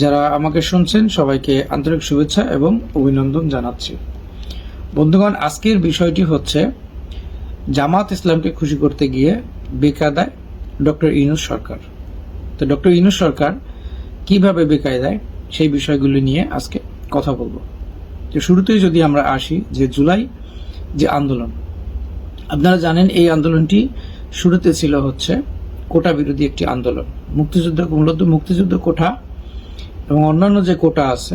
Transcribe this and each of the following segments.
যারা আমাকে শুনছেন, সবাইকে আন্তরিক শুভেচ্ছা এবং অভিনন্দন জানাচ্ছি। বন্ধুগণ, আজকের বিষয়টি হচ্ছে জামাত ইসলামকে খুশি করতে গিয়ে বেকা দেয় ডক্টর ইনুস সরকার। তো ডক্টর ইনুস সরকার কীভাবে বেকায় দেয় সেই বিষয়গুলি নিয়ে আজকে কথা বলব। তো শুরুতেই যদি আমরা আসি, যে জুলাই যে আন্দোলন। আপনারা জানেন, এই আন্দোলনটি শুরুতে ছিল হচ্ছে কোটা বিরোধী একটি আন্দোলন। মুক্তিযুদ্ধ, মূলত মুক্তিযুদ্ধ কোটা এবং অন্যান্য যে কোটা আছে,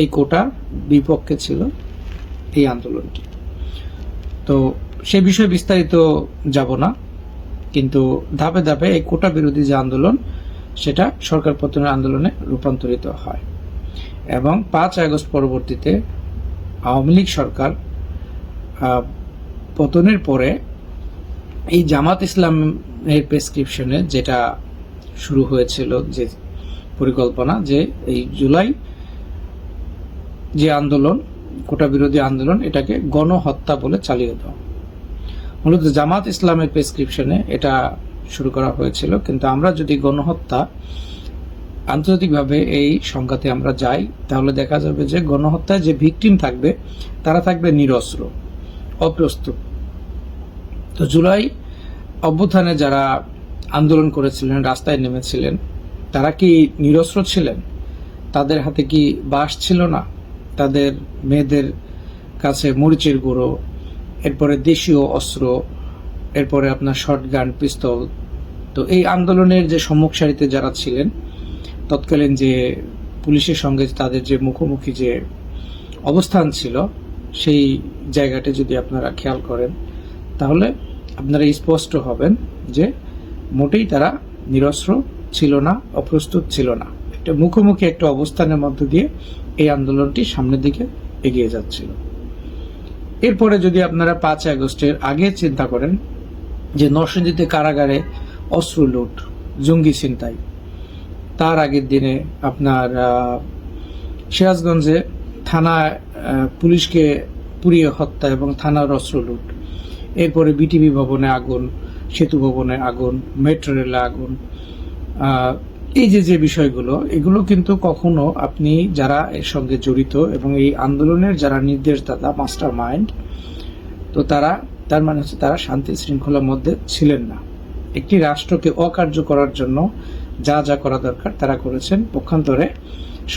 এই কোটার বিপক্ষে ছিল এই আন্দোলনটি। তো সে বিষয়ে বিস্তারিত যাব না, কিন্তু ধাপে ধাপে এই কোটা বিরোধী যে আন্দোলন, সেটা সরকার পতনের আন্দোলনে রূপান্তরিত হয়। এবং পাঁচ আগস্ট পরবর্তীতে আওয়ামী লীগ সরকার পতনের পরে এই জামাত ইসলামের প্রেসক্রিপশনে যেটা শুরু হয়েছিল, যে পরিকল্পনা যে এই জুলাই যে আন্দোলন, কোটা বিরোধী আন্দোলন, এটাকে গণহত্যা বলে চালিয়ে দেওয়া। মূলত জামাত ইসলামের প্রেসক্রিপশনে এটা শুরু করা হয়েছিল, কিন্তু আমরা যদি গণহত্যা আন্তর্জাতিকভাবে এই সংখ্যাতে আমরা যাই, তাহলে দেখা যাবে যে গণহত্যায় যে ভিকটিম থাকবে, তারা থাকবে নিরস্ত্র, অপ্রস্তুত। তো জুলাই অভ্যুত্থানে যারা আন্দোলন করেছিলেন, রাস্তায় নেমেছিলেন তারা কি নিরস্ত্র ছিলেন? তাদের হাতে কি বাস ছিল না? তাদের মেয়েদের কাছে মরিচের গুঁড়ো, এরপরে দেশীয় অস্ত্র, এরপরে আপনার শর্টগান পিস্তল। তো এই আন্দোলনের যে সম্মুখ সারিতে যারা ছিলেন, তৎকালীন যে পুলিশের সঙ্গে তাদের যে মুখোমুখি যে অবস্থান ছিল, সেই জায়গাটি যদি আপনারা খেয়াল করেন, তাহলে আপনারা স্পষ্ট হবেন যে মোটেই তারা নিরস্ত্র ছিল না অপ্রস্তুত ছিল না। একটা মুখোমুখি একটা অবস্থানের মধ্য দিয়ে এই আন্দোলনটি সামনের দিকে এগিয়ে যাচ্ছিল। এরপরে যদি আপনারা পাঁচ আগস্টের আগে চিন্তা করেন যে নরসিংদীতে কারাগারে অস্ত্র লুট জঙ্গি ছিনতাই তার আগের দিনে আপনার সিরাজগঞ্জে আহ, পুলিশকে পুড়িয়ে হত্যা এবং থানার অস্ত্র লুট এরপরে বিটিভি ভবনে আগুন সেতু ভবনে আগুন মেট্রো রেলে আগুন এই যে যে বিষয়গুলো, এগুলো কিন্তু কখনো আপনি যারা এর সঙ্গে জড়িত এবং এই আন্দোলনের যারা নির্দেশদাতা মাস্টার মাইন্ড তো তারা, তার মানে হচ্ছে তারা শান্তি শৃঙ্খলার মধ্যে ছিলেন না। একটি রাষ্ট্রকে অকার্য করার জন্য যা যা করা দরকার তারা করেছেন। পক্ষান্তরে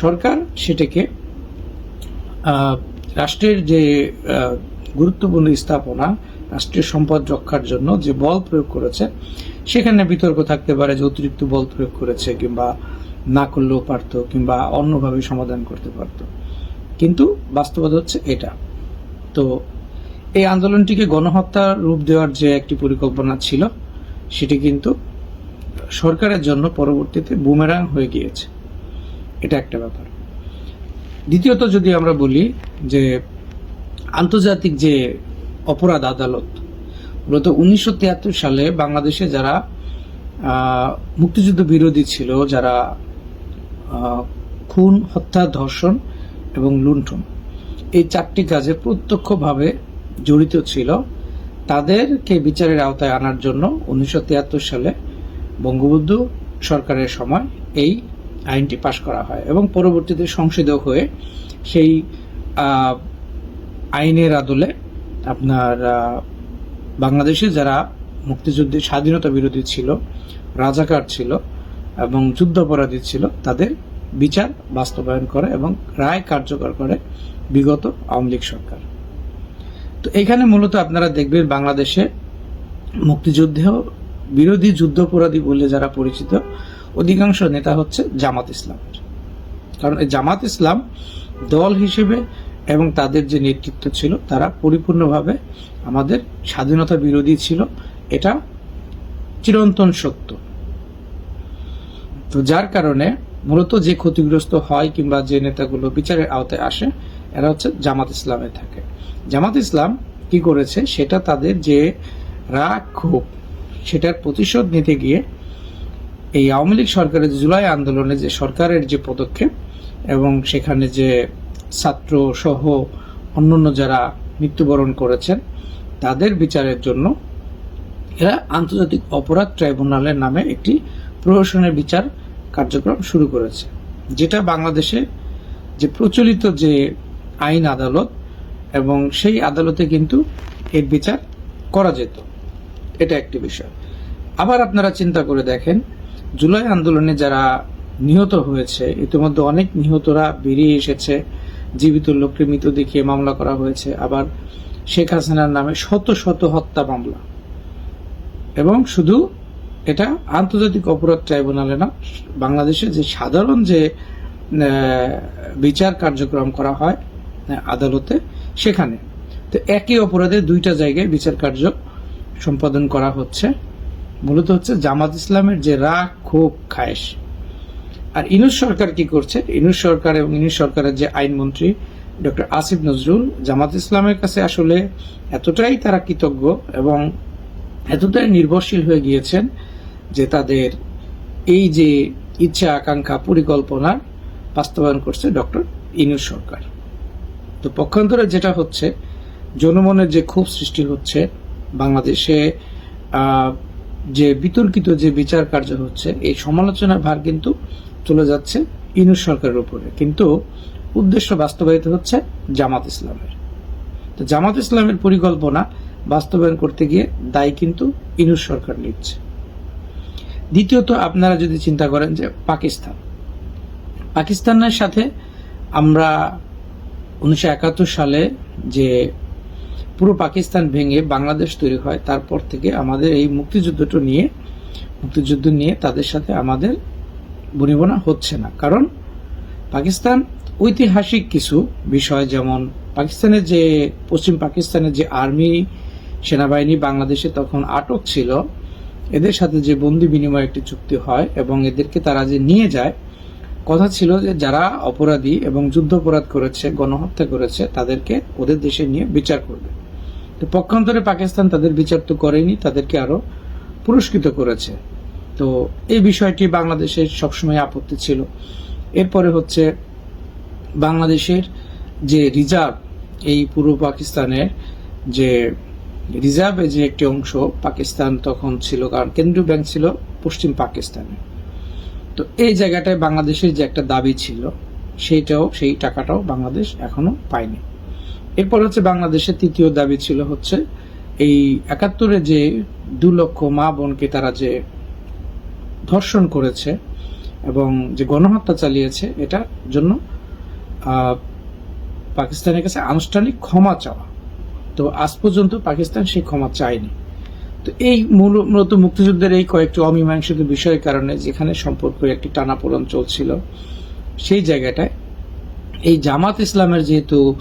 সরকার সেটাকে রাষ্ট্রের যে গুরুত্বপূর্ণ স্থাপনা রাষ্ট্রীয় সম্পদ রক্ষার জন্য যে বল প্রয়োগ করেছে, সেখানে বিতর্ক থাকতে পারে যে অতিরিক্ত বল প্রয়োগ করেছে কিংবা না করলেও পারত কিংবা অন্যভাবে সমাধান করতে পারত। কিন্তু বাস্তবতা হচ্ছে এটা। তো এই আন্দোলনটিকে গণহত্যার রূপ দেওয়ার যে একটি পরিকল্পনা ছিল, সেটি কিন্তু সরকারের জন্য পরবর্তীতে বুমেরাং হয়ে গিয়েছে। এটা একটা ব্যাপার। দ্বিতীয়ত যদি আমরা বলি যে আন্তর্জাতিক যে অপরাধ আদালত। মূলত উনিশশো তিয়াত্তর সালে বাংলাদেশে যারা মুক্তিযুদ্ধ বিরোধী ছিল, যারা খুন, হত্যা, ধর্ষণ এবং লুণ্ঠন, এই চারটি কাজে প্রত্যক্ষভাবে জড়িত ছিল। তাদেরকে বিচারের আওতায় আনার জন্য উনিশশো তিয়াত্তর সালে বঙ্গবন্ধু সরকারের সময় এই আইনটি পাশ করা হয় এবং পরবর্তীতে সংশোধিত হয়ে সেই আইনের আদলে আপনার বাংলাদেশে যারা মুক্তিযুদ্ধে স্বাধীনতা বিরোধী ছিল, রাজাকার ছিল এবং যুদ্ধাপরাধী ছিল, তাদের বিচার বাস্তবায়ন করে এবং রায় কার্যকর করে বিগত আওয়ামী লীগ সরকার। তো এখানে মূলত আপনারা দেখবেন বাংলাদেশে মুক্তিযুদ্ধেও বিরোধী যুদ্ধাপরাধী বলে যারা পরিচিত, অধিকাংশ নেতা হচ্ছে জামাত ইসলামের। কারণ এই জামাত ইসলাম দল হিসেবে এবং তাদের যে নেতৃত্ব ছিল, তারা পরিপূর্ণভাবে আমাদের স্বাধীনতা বিরোধী ছিল। এটা চিরন্তন সত্য। তো যার কারণে মূলত যে ক্ষতিগ্রস্ত হয় কিংবা যে নেতাগুলো বিচারের আওতায় আসে, এরা হচ্ছে জামাত ইসলামে থাকে। জামাত ইসলাম কি করেছে? সেটা তাদের যে রাগ ক্ষোভ, সেটার প্রতিশোধ নিতে গিয়ে এই আওয়ামী লীগ সরকারের জুলাই আন্দোলনে যে সরকারের যে পদক্ষেপ এবং সেখানে যে ছাত্র সহ অন্যান্য যারা মৃত্যুবরণ করেছেন, তাদের বিচারের জন্য এরা আন্তর্জাতিক অপরাধ ট্রাইব্যুনালের নামে একটি প্রহসনের বিচার কার্যক্রম শুরু করেছে, যেটা বাংলাদেশে যে প্রচলিত যে আইন আদালত এবং সেই আদালতে কিন্তু এর বিচার করা যেত। এটা একটি বিষয়। আবার আপনারা চিন্তা করে দেখেন, জুলাই আন্দোলনে যারা নিহত হয়েছে, ইতিমধ্যে অনেক নিহতরা বেরিয়ে এসেছে জীবিত লোককে মৃত দেখিয়ে মামলা করা হয়েছে। আবার শেখ হাসিনার নামে শত শত হত্যা মামলা। এবং শুধু এটা আন্তর্জাতিক অপরাধ ট্রাইব্যুনালে না, বাংলাদেশে যে সাধারণ যে বিচার কার্যক্রম করা হয় আদালতে, সেখানে। তো একই অপরাধে দুইটা জায়গায় বিচার কার্য সম্পাদন করা হচ্ছে। মূলত হচ্ছে জামাত ইসলামের যে রাগ, ক্ষোভ, খায়েশ। আর ইনুস সরকার কি করছে? ইনুস সরকার এবং ইনুস সরকারের যে আইনমন্ত্রী ডক্টর আসিফ নজরুল, জামাত ইসলামের কাছে আসলে এতটাই তারা কৃতজ্ঞ এবং এতটাই নির্ভরশীল হয়ে গিয়েছেন যে তাদের এই যে ইচ্ছা আকাঙ্ক্ষা পরিকল্পনা বাস্তবায়ন করছে ডক্টর ইনুস সরকার। তো পক্ষান্তরে যেটা হচ্ছে, জনমনের যে ক্ষোভ সৃষ্টি হচ্ছে বাংলাদেশে যে বিতর্কিত যে বিচার কার্য হচ্ছে, এই সমালোচনার ভার কিন্তু চলে যাচ্ছে ইনুস সরকারের উপরে। কিন্তু উদ্দেশ্য বাস্তবায়িত হচ্ছে জামাত ইসলামের। তো জামাত ইসলামের পরিকল্পনা বাস্তবায়ন করতে গিয়ে দায় কিন্তু ইনুস সরকার নিচ্ছে। দ্বিতীয়ত আপনারা যদি চিন্তা করেন যে পাকিস্তান। পাকিস্তানের সাথে আমরা উনিশশো একাত্তর সালে যে পুরো পাকিস্তান ভেঙে বাংলাদেশ তৈরি হয়, তারপর থেকে আমাদের এই মুক্তিযুদ্ধটা নিয়ে, মুক্তিযুদ্ধ নিয়ে তাদের সাথে আমাদের বনিবনা হচ্ছে না। কারণ পাকিস্তান ঐতিহাসিক কিছু বিষয় যেমন পাকিস্তানের যে, পশ্চিম পাকিস্তানের যে আর্মি সেনাবাহিনী বাংলাদেশে তখন আটক ছিল, এদের সাথে যে বন্দি বিনিময় একটি চুক্তি হয় এবং এদেরকে তারা যে নিয়ে যায়, কথা ছিল যে যারা অপরাধী এবং যুদ্ধ অপরাধ করেছে, গণহত্যা করেছে, তাদেরকে ওদের দেশে নিয়ে বিচার করবে। তো পক্ষান্তরে পাকিস্তান তাদের বিচার তো করেনি, তাদেরকে আরও পুরস্কৃত করেছে। তো এই বিষয়টি বাংলাদেশের সবসময় আপত্তি ছিল। এরপরে হচ্ছে বাংলাদেশের যে রিজার্ভ, এই পূর্ব পাকিস্তানের যে রিজার্ভে যে একটি অংশ পাকিস্তান তখন ছিল, কারণ কেন্দ্রীয় ব্যাংক ছিল পশ্চিম পাকিস্তানে। তো এই জায়গাটায় বাংলাদেশের যে একটা দাবি ছিল, সেইটাও, সেই টাকাটাও বাংলাদেশ এখনও পায়নি। এরপর হচ্ছে বাংলাদেশের তৃতীয় দাবি ছিল হচ্ছে, এই একাত্তরে যে দু লক্ষ মা বোনকে তারা যে ধর্ষণ করেছে এবং যে গণহত্যা চালিয়েছে এটার জন্য পাকিস্তানের কাছে আনুষ্ঠানিক ক্ষমা চাওয়া। তো আজ পর্যন্ত পাকিস্তান সেই ক্ষমা চায়নি। তো এই মূল- মূলত মুক্তিযুদ্ধের এই কয়েকটি অমীমাংসিত বিষয়ের কারণে যেখানে সম্পর্ক একটি টানাপোড়ন চলছিল, সেই জায়গাটায় এই জামাত ইসলামের যেহেতু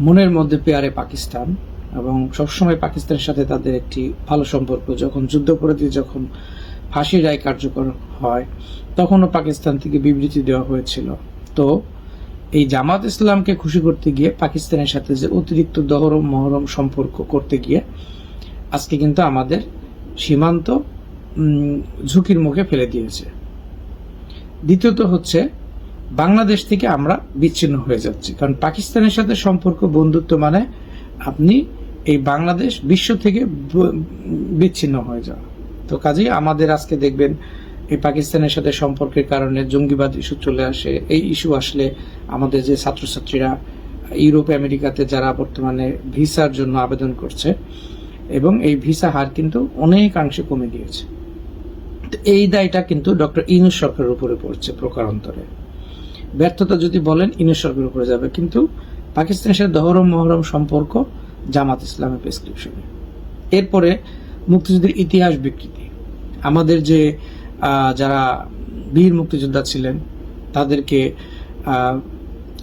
মনের মধ্যে পেয়ারে পাকিস্তান এবং সবসময় পাকিস্তানের সাথে তাদের একটি ভালো সম্পর্ক, যখন যুদ্ধপরাধী যখন ফাঁসির রায় কার্যকর হয়, তখনও পাকিস্তান থেকে বিবৃতি দেওয়া হয়েছিল। তো, এই জামাত ইসলামকে খুশি করতে গিয়ে পাকিস্তানের সাথে যে অতিরিক্ত দহরম, মহরম সম্পর্ক করতে গিয়ে আজকে কিন্তু আমাদের সীমান্ত ঝুঁকির মুখে ফেলে দিয়েছে। দ্বিতীয়ত হচ্ছে, বাংলাদেশ থেকে আমরা বিচ্ছিন্ন হয়ে যাচ্ছি। কারণ পাকিস্তানের সাথে সম্পর্ক, বন্ধুত্ব মানে আপনি এই বাংলাদেশ বিশ্ব থেকে বিচ্ছিন্ন হয়ে যাওয়া। তো কাজেই আমাদের আজকে দেখবেন এই পাকিস্তানের সাথে সম্পর্কের কারণে জঙ্গিবাদ ইস্যু চলে আসে। এই ইস্যু আসলে আমাদের যে ছাত্রছাত্রীরা ইউরোপ, আমেরিকাতে যারা বর্তমানে ভিসার জন্য আবেদন করছে, এবং এই ভিসা হার কিন্তু অনেকাংশে কমে গিয়েছে। এই দায়টা কিন্তু ডক্টর ইনুস সরকারের উপরে পড়ছে প্রকারান্তরে। ব্যর্থতা যদি বলেন, ইনুস সরকারের উপরে যাবে, কিন্তু পাকিস্তানের সাথে দহরম মহরম সম্পর্ক জামাত ইসলামের প্রেসক্রিপশনে এরপরে মুক্তিযুদ্ধের ইতিহাস বিকৃতি। আমাদের যে যারা বীর মুক্তিযোদ্ধা ছিলেন, তাদেরকে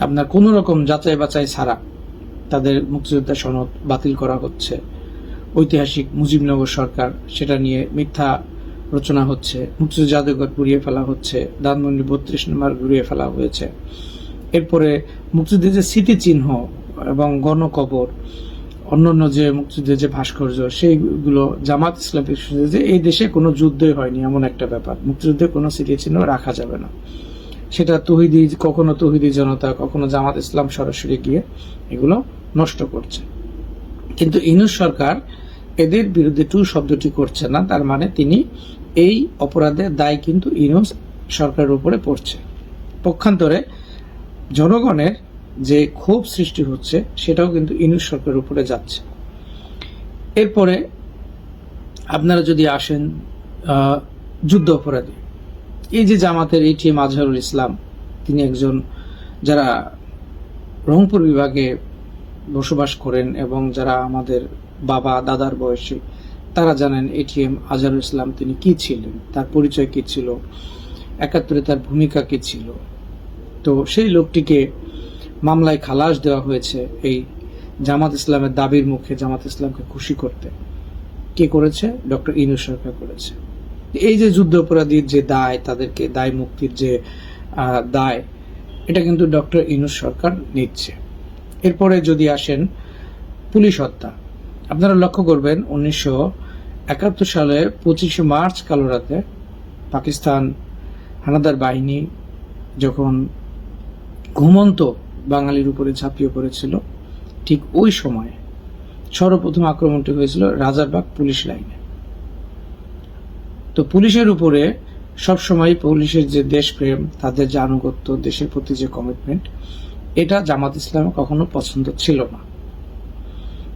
আপনার কোনো রকম যাচাই বাছাই ছাড়া তাদের মুক্তিযোদ্ধা সনদ বাতিল করা হচ্ছে। ঐতিহাসিক মুজিবনগর সরকার সেটা নিয়ে মিথ্যা রচনা হচ্ছে, মুক্তিযুদ্ধ জাদুঘর পুড়িয়ে ফেলা হচ্ছে, ধানমন্ডি বত্রিশ নম্বর ঘুরিয়ে ফেলা হয়েছে। এরপরে মুক্তিযুদ্ধের যে স্মৃতিচিহ্ন এবং গণকবর অন্যান্য যে মুক্তিযুদ্ধের যে ভাস্কর্য, সেইগুলো জামাত ইসলাম যে এই দেশে কোনো যুদ্ধই হয়নি, এমন একটা ব্যাপার। মুক্তিযুদ্ধে কোনো স্মৃতিচিহ্ন রাখা যাবে না। সেটা তহিদি, কখনো তহিদি জনতা, কখনো জামাত ইসলাম সরাসরি গিয়ে এগুলো নষ্ট করছে। কিন্তু ইনুস সরকার এদের বিরুদ্ধে টু শব্দটি করছে না, তার মানে তিনি এই অপরাধের দায় কিন্তু ইনুস সরকারের উপরে পড়ছে। পক্ষান্তরে জনগণের যে ক্ষোভ সৃষ্টি হচ্ছে, সেটাও কিন্তু ইনুস সরকারের উপরে যাচ্ছে। এরপরে আপনারা যদি আসেন যুদ্ধ অপরাধী। এই যে জামাতের এটিএম আজহারুল ইসলাম, তিনি একজন যারা রংপুর বিভাগে বসবাস করেন এবং যারা আমাদের বাবা, দাদার বয়সী, তারা জানেন এটিএম আজহারুল ইসলাম তিনি কি ছিলেন, তার পরিচয় কি ছিল, একাত্তরে তার ভূমিকা কি ছিল। তো সেই লোকটিকে মামলায় খালাস দেওয়া হয়েছে এই জামাত ইসলামের দাবির মুখে জামাত ইসলামকে খুশি করতে। কে করেছে? ডক্টর ইনু সরকার করেছে। এই যে যুদ্ধ অপরাধীর যে দায়, তাদেরকে দায় মুক্তির যে দায়, এটা কিন্তু ডক্টর ইনুস সরকার নিচ্ছে। এরপরে যদি আসেন পুলিশ হত্যা। আপনারা লক্ষ্য করবেন, উনিশশো একাত্তর সালে পঁচিশে মার্চ কালো রাতে পাকিস্তান হানাদার বাহিনী যখন ঘুমন্ত বাঙালির উপরে ঝাঁপিয়ে পড়েছিল। ঠিক ওই সময় সর্বপ্রথম আক্রমণটি হয়েছিল রাজারবাগ পুলিশ লাইনে। তো পুলিশের উপরে সবসময় পুলিশের যে দেশপ্রেম, তাদের যে আনুগত্য, দেশের প্রতি যে কমিটমেন্ট এটা জামাত ইসলাম কখনো পছন্দ ছিল না।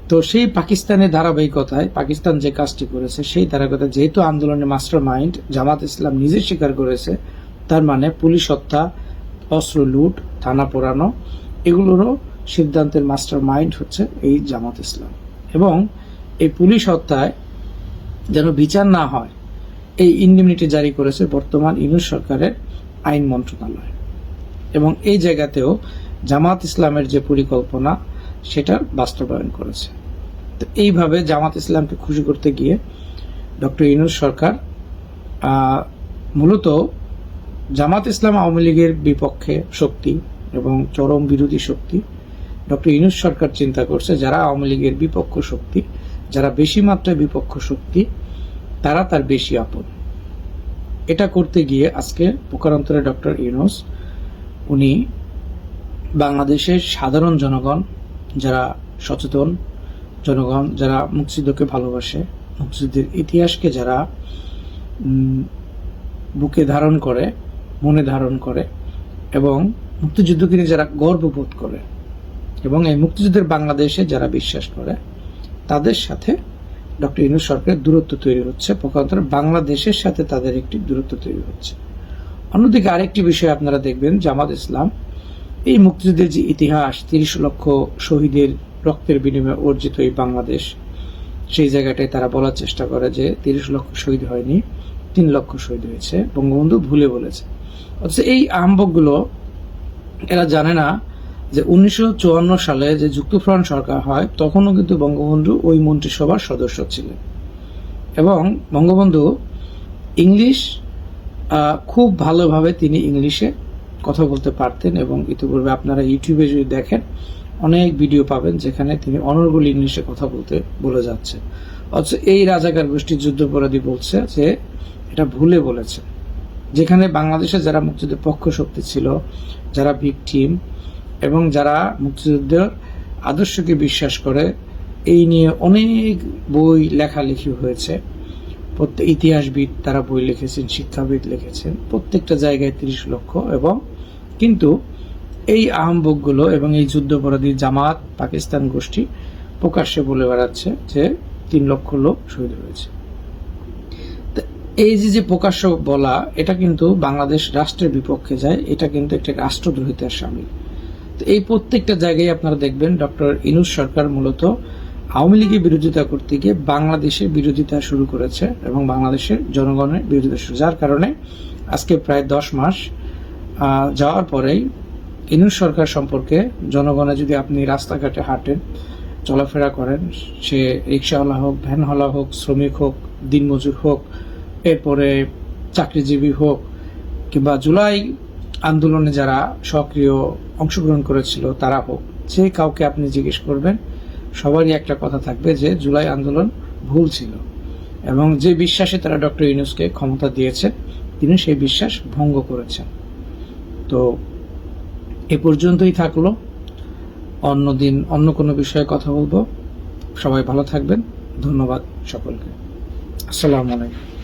তো সেই পাকিস্তানের ধারাবাহিকতায়, পাকিস্তান যে কাজটি করেছে, সেই ধারাবাহিকতায় যেহেতু আন্দোলনের মাস্টার মাইন্ড জামাত ইসলাম নিজে স্বীকার করেছে, তার মানে পুলিশ হত্যা অস্ত্র লুট, থানা পোড়ানো, এগুলোরও সিদ্ধান্তের মাস্টার মাইন্ড হচ্ছে এই জামাত ইসলাম। এবং এই পুলিশ হত্যায় যেন বিচার না হয়, এই ইন্ডিমিনিটি জারি করেছে বর্তমান ইউনুস সরকারের আইন মন্ত্রণালয়। এবং এই জায়গাতেও জামাত ইসলামের যে পরিকল্পনা, সেটার বাস্তবায়ন করেছে। তো এইভাবে জামাত ইসলামকে খুশি করতে গিয়ে ডক্টর ইউনুস সরকার মূলত জামাত ইসলাম আওয়ামী লীগের বিপক্ষে শক্তি এবং চরম বিরোধী শক্তি। ডক্টর ইউনুস সরকার চিন্তা করছে, যারা আওয়ামী লীগের বিপক্ষ শক্তি, যারা বেশি মাত্রায় বিপক্ষ শক্তি, তারা তার বেশি আপন। এটা করতে গিয়ে আজকে প্রকারান্তরে ডক্টর ইউনুস, উনি বাংলাদেশের সাধারণ জনগণ, যারা সচেতন জনগণ, যারা মুক্তিযুদ্ধকে ভালোবাসে, মুক্তিযুদ্ধের ইতিহাসকে যারা বুকে ধারণ করে মনে ধারণ করে এবং মুক্তিযুদ্ধকে নিয়ে যারা গর্ববোধ করে এবং এই মুক্তিযুদ্ধের বাংলাদেশে যারা বিশ্বাস করে, তাদের সাথে ডক্টর ইনু সরকারের দূরত্ব তৈরি হচ্ছে, পক্ষান্তরে বাংলাদেশের সাথে তাদের একটি দূরত্ব তৈরি হচ্ছে। অন্যদিকে আরেকটি বিষয় আপনারা দেখবেন, জামাত ইসলাম, এই মুক্তিযুদ্ধের যে ইতিহাস, তিরিশ লক্ষ শহীদের রক্তের বিনিময়ে অর্জিত এই বাংলাদেশ, সেই জায়গাটায় তারা বলার চেষ্টা করে যে তিরিশ লক্ষ শহীদ হয়নি, তিন লক্ষ শহীদ হয়েছে। বঙ্গবন্ধু ভুলে বলেছে। অথচ এই আহম্বকগুলো এরা জানে না যে উনিশশো চুয়ান্ন সালে যে যুক্তফ্রন্ট সরকার হয়, তখনও কিন্তু বঙ্গবন্ধু ওই মন্ত্রিসভার সদস্য ছিলেন। এবং বঙ্গবন্ধু ইংলিশ খুব ভালোভাবে তিনি ইংলিশে কথা বলতে পারতেন এবং ইতিপূর্বে আপনারা ইউটিউবে যদি দেখেন, অনেক ভিডিও পাবেন যেখানে তিনি অনর্গল ইংলিশে কথা বলতে বলে যাচ্ছে অথচ এই রাজাকার গোষ্ঠীর যুদ্ধপরাধী বলছে যে, এটা ভুলে বলেছে। যেখানে বাংলাদেশে যারা মুক্তিযুদ্ধের পক্ষ শক্তি ছিল, যারা ভিকটিম এবং যারা মুক্তিযুদ্ধের আদর্শকে বিশ্বাস করে, এই নিয়ে অনেক বই লেখালেখি হয়েছে। প্রত্যেক ইতিহাসবিদ তারা বই লিখেছেন, শিক্ষাবিদ লিখেছেন, প্রত্যেকটা জায়গায় তিরিশ লক্ষ এবং কিন্তু এই আহম্বকগুলো এবং এই যুদ্ধপরাধী জামাত, পাকিস্তান গোষ্ঠী প্রকাশ্যে বলে বেড়াচ্ছে যে তিন লক্ষ লোক শহীদ হয়েছে। এই যে যে প্রকাশ্য বলা, এটা কিন্তু বাংলাদেশ রাষ্ট্রের বিপক্ষে যায়, এটা কিন্তু একটা রাষ্ট্রদ্রোহিতার সামিল। তো এই প্রত্যেকটা জায়গায় আপনারা দেখবেন ডক্টর ইনুস সরকার মূলত আওয়ামী লীগের বিরোধিতা করতে গিয়ে বাংলাদেশের বিরোধিতা শুরু করেছে এবং বাংলাদেশের জনগণের বিরোধিতা শুরু যার কারণে আজকে প্রায় দশ মাস যাওয়ার পরেই ইনুস সরকার সম্পর্কে জনগণে যদি আপনি রাস্তাঘাটে হাঁটেন, চলাফেরা করেন, সে রিক্সাওয়ালা হোক, ভ্যানওয়ালা হোক, শ্রমিক হোক, দিনমজুর হোক এরপরে চাকরিজীবী হোক কিংবা জুলাই আন্দোলনে যারা সক্রিয় অংশগ্রহণ করেছিল, তারা হোক, যে কাউকে আপনি জিজ্ঞেস করবেন, সবারই একটা কথা থাকবে যে জুলাই আন্দোলন ভুল ছিল এবং যে বিশ্বাসে তারা ডক্টর ইউনুসকে ক্ষমতা দিয়েছে, তিনি সেই বিশ্বাস ভঙ্গ করেছেন। তো এ পর্যন্তই থাকল। অন্য দিন অন্য কোনো বিষয়ে কথা বলব। সবাই ভালো থাকবেন। ধন্যবাদ সকলকে। আসসালামু আলাইকুম।